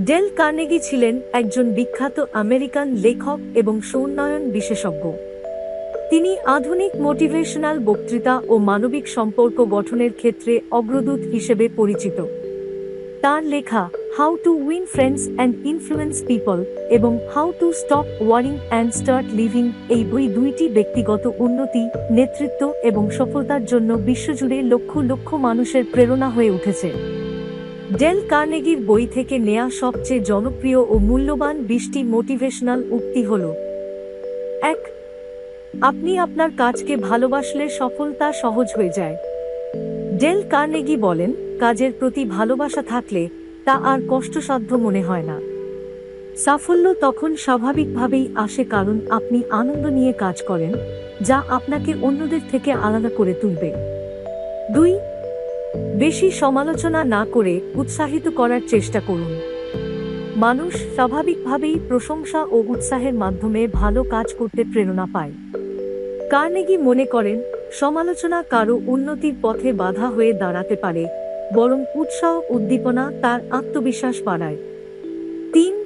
Del Carnegie ছিলেন একজন বিখ্যাত আমেরিকান লেখক এবং সৌন্নয়ন বিশেষজ্ঞ। তিনি আধুনিক মোটিভেশনাল বক্তৃতা ও মানবিক সম্পর্ক গঠনের ক্ষেত্রে অগ্রদূত হিসেবে পরিচিত। তার লেখা how to win friends and influence people এবং how to stop worrying and start living এই বই দুইটি ব্যক্তিগত উন্নতি, নেতৃত্ব এবং সফলতার জন্য বিশ্বজুড়ে লক্ষ লক্ষ মানুষের প্রেরণা হয়ে উঠেছে। ডেল কার্নেগির বই থেকে নেয়া সবচেয়ে জনপ্রিয় ও মূল্যবান বিশটি মোটিভেশনাল উক্তি হল, এক, আপনি আপনার কাজকে ভালোবাসলে সফলতা সহজ হয়ে যায়। ডেল কার্নেগি বলেন, কাজের প্রতি ভালোবাসা থাকলে তা আর কষ্টসাধ্য মনে হয় না। সাফল্য তখন স্বাভাবিকভাবেই আসে কারণ আপনি আনন্দ নিয়ে কাজ করেন, যা আপনাকে অন্যদের থেকে আলাদা করে তুলবে। দুই, বেশি সমালোচনা না করে উৎসাহিত করার চেষ্টা করুন। মানুষ স্বাভাবিকভাবেই প্রশংসা ও উৎসাহের মাধ্যমে ভালো কাজ করতে প্রেরণা পায়। কার্নেগি মনে করেন, সমালোচনা কারও উন্নতির পথে বাধা হয়ে দাঁড়াতে পারে বরং উৎসাহ, উদ্দীপনা তার আত্মবিশ্বাস বাড়ায়। তিন,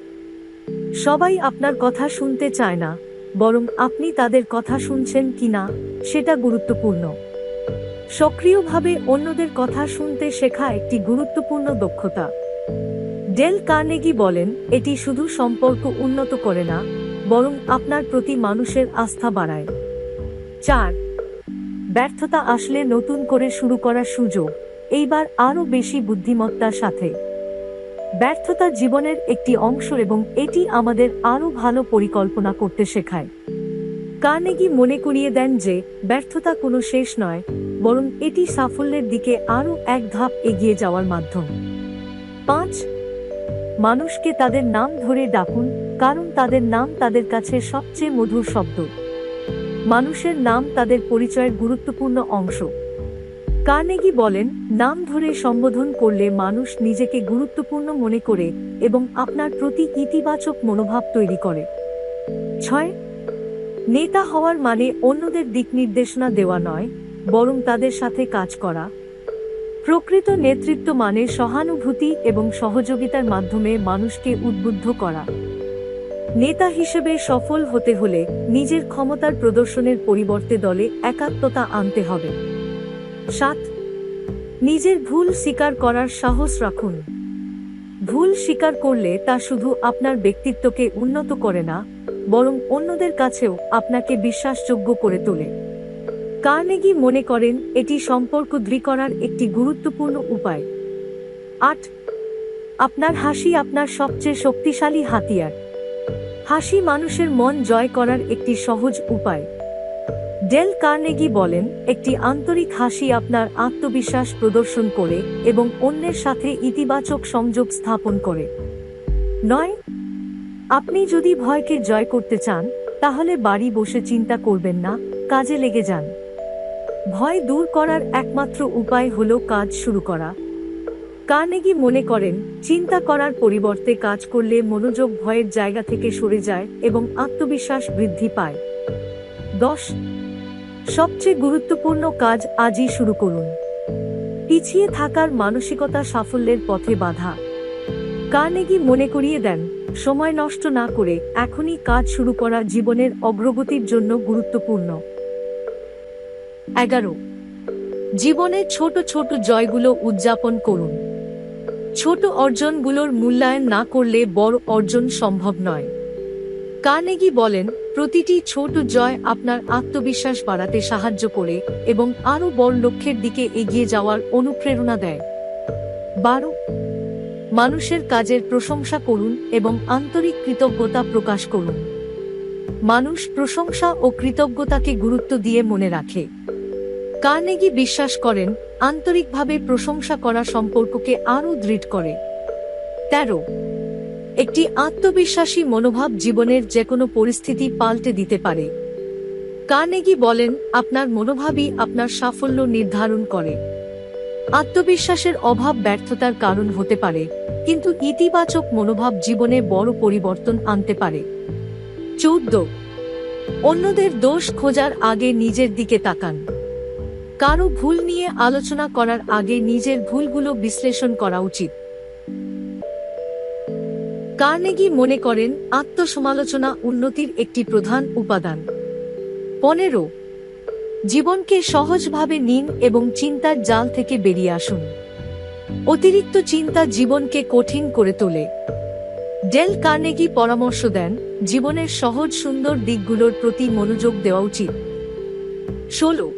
সবাই আপনার কথা শুনতে চায় না, বরং আপনি তাদের কথা শুনছেন কিনা, সেটা গুরুত্বপূর্ণ। সক্রিয়ভাবে অন্যদের কথা শুনতে শেখা একটি গুরুত্বপূর্ণ দক্ষতা। ডেল কার্নেগি বলেন, এটি শুধু সম্পর্ক উন্নত করে না, বরং আপনার প্রতি মানুষের আস্থা বাড়ায়। চার, ব্যর্থতা আসলে নতুন করে শুরু করার সুযোগ। এইবার আরও বেশি বুদ্ধিমত্তার সাথে। ব্যর্থতা জীবনের একটি অংশ এবং এটি আমাদের আরও ভালো পরিকল্পনা করতে শেখায়। কার্নেগি মনে করিয়ে দেন যে, ব্যর্থতা কোনো শেষ নয়, বরং এটি সাফল্যের দিকে আরও এক ধাপ এগিয়ে যাওয়ার মাধ্যম। পাঁচ, মানুষকে তাদের নাম ধরে ডাকুন, কারণ তাদের নাম তাদের কাছে সবচেয়ে মধুর শব্দ। মানুষের নাম তাদের পরিচয়ের গুরুত্বপূর্ণ অংশ। কার্নেগি বলেন, নাম ধরে সম্বোধন করলে মানুষ নিজেকে গুরুত্বপূর্ণ মনে করে এবং আপনার প্রতি ইতিবাচক মনোভাব তৈরি করে। ছয়, নেতা হওয়ার মানে অন্যদের দিক নির্দেশনা দেওয়া নয়, বরং তাদের সাথে কাজ করা। প্রকৃত নেতৃত্ব মানে সহানুভূতি এবং সহযোগিতার মাধ্যমে মানুষকে উদ্বুদ্ধ করা। নেতা হিসেবে সফল হতে হলে নিজের ক্ষমতার প্রদর্শনের পরিবর্তে দলে একাত্মতা আনতে হবে। সাত নিজের ভুল স্বীকার করার সাহস রাখুন। ভুল স্বীকার করলে তা শুধু আপনার ব্যক্তিত্বকে উন্নত করে না, বরং অন্যদের কাছেও আপনাকে বিশ্বাসযোগ্য করে তোলে। কার্নেগি মনে করেন এটি সম্পর্ক দৃঢ় করার একটি গুরুত্বপূর্ণ উপায়। আট, আপনার হাসি আপনার সবচেয়ে শক্তিশালী হাতিয়ার। হাসি মানুষের মন জয় করার একটি সহজ উপায়। ডেল কার্নেগি বলেন, একটি আন্তরিক হাসি আপনার আত্মবিশ্বাস প্রদর্শন করে এবং অন্যের সাথে ইতিবাচক সংযোগ স্থাপন করে। নয়, আপনি যদি ভয়কে জয় করতে চান, তাহলে বাড়ি বসে চিন্তা করবেন না, কাজে লেগে যান। ভয় দূর করার একমাত্র উপায় হল কাজ শুরু করা। কার্নেগি মনে করেন, চিন্তা করার পরিবর্তে কাজ করলে মনোযোগ ভয়ের জায়গা থেকে সরে যায় এবং আত্মবিশ্বাস বৃদ্ধি পায়। দশ সবচেয়ে গুরুত্বপূর্ণ কাজ আজই শুরু করুন। পিছিয়ে থাকার মানসিকতা সাফল্যের পথে বাধা। কার্নেগি মনে করিয়ে দেন, সময় নষ্ট না করে এখনই কাজ শুরু করা জীবনের অগ্রগতির জন্য গুরুত্বপূর্ণ। এগারো। জীবনের ছোট ছোট জয়গুলো উদযাপন করুন। ছোট অর্জনগুলোর মূল্যায়ন না করলে বড় অর্জন সম্ভব নয়। কার্নেগি বলেন, প্রতিটি ছোট জয় আপনার আত্মবিশ্বাস বাড়াতে সাহায্য করে এবং আরও বড় লক্ষ্যের দিকে এগিয়ে যাওয়ার অনুপ্রেরণা দেয়। বারো, মানুষের কাজের প্রশংসা করুন এবং আন্তরিক কৃতজ্ঞতা প্রকাশ করুন। মানুষ প্রশংসা ও কৃতজ্ঞতাকে গুরুত্ব দিয়ে মনে রাখে। কার্নেগি বিশ্বাস করেন, আন্তরিকভাবে প্রশংসা করা সম্পর্ককে আরও দৃঢ় করে। তেরো একটি আত্মবিশ্বাসী মনোভাব জীবনের যে কোনো পরিস্থিতি পাল্টে দিতে পারে। কার্নেগি বলেন, আপনার মনোভাবই আপনার সাফল্য নির্ধারণ করে। আত্মবিশ্বাসের অভাব ব্যর্থতার কারণ হতে পারে, কিন্তু ইতিবাচক মনোভাব জীবনে বড় পরিবর্তন আনতে পারে। চৌদ্দ, অন্যদের দোষ খোঁজার আগে নিজের দিকে তাকান। কারও ভুল নিয়ে আলোচনা করার আগে নিজের ভুলগুলো বিশ্লেষণ করা উচিত। কার্নেগি মনে করেন আত্মসমালোচনা উন্নতির একটি প্রধান উপাদান। পনেরো, জীবনকে সহজভাবে নিন এবং চিন্তার জাল থেকে বেরিয়ে আসুন। অতিরিক্ত চিন্তা জীবনকে কঠিন করে তোলে। ডেল কার্নেগি পরামর্শ দেন, জীবনের সহজ সুন্দর দিকগুলোর প্রতি মনোযোগ দেওয়া উচিত। ষোলো,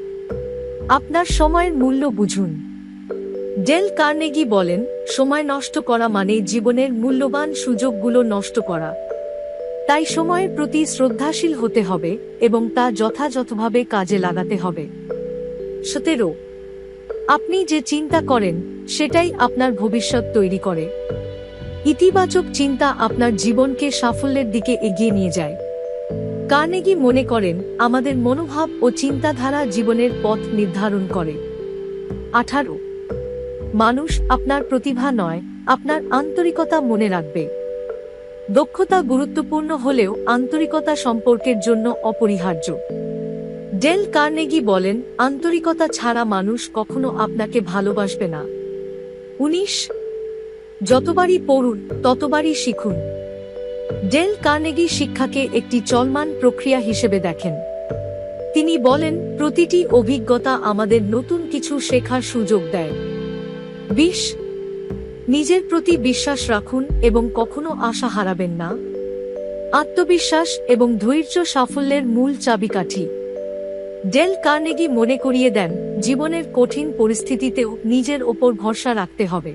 আপনার সময়ের মূল্য বুঝুন। ডেল কার্নেগি বলেন, সময় নষ্ট করা মানে জীবনের মূল্যবান সুযোগগুলো নষ্ট করা। তাই সময়ের প্রতি শ্রদ্ধাশীল হতে হবে এবং তা যথাযথভাবে কাজে লাগাতে হবে। সতেরো, আপনি যে চিন্তা করেন, সেটাই আপনার ভবিষ্যৎ তৈরি করে। ইতিবাচক চিন্তা আপনার জীবনকে সাফল্যের দিকে এগিয়ে নিয়ে যায়। কার্নেগি মনে করেন, আমাদের মনোভাব ও চিন্তাধারা জীবনের পথ নির্ধারণ করে। আঠারো মানুষ আপনার প্রতিভা নয়, আপনার আন্তরিকতা মনে রাখবে। দক্ষতা গুরুত্বপূর্ণ হলেও আন্তরিকতা সম্পর্কের জন্য অপরিহার্য। ডেল কার্নেগি বলেন, আন্তরিকতা ছাড়া মানুষ কখনো আপনাকে ভালোবাসবে না। উনিশ, যতবারই পড়ুন, ততবারই শিখুন। ডেল কার্নেগি শিক্ষাকে একটি চলমান প্রক্রিয়া হিসেবে দেখেন। তিনি বলেন, প্রতিটি অভিজ্ঞতা আমাদের নতুন কিছু শেখার সুযোগ দেয়। বিশ নিজের প্রতি বিশ্বাস রাখুন এবং কখনো আশা হারাবেন না। আত্মবিশ্বাস এবং ধৈর্য সাফল্যের মূল চাবিকাঠি। ডেল কার্নেগি মনে করিয়ে দেন, জীবনের কঠিন পরিস্থিতিতেও নিজের ওপর ভরসা রাখতে হবে।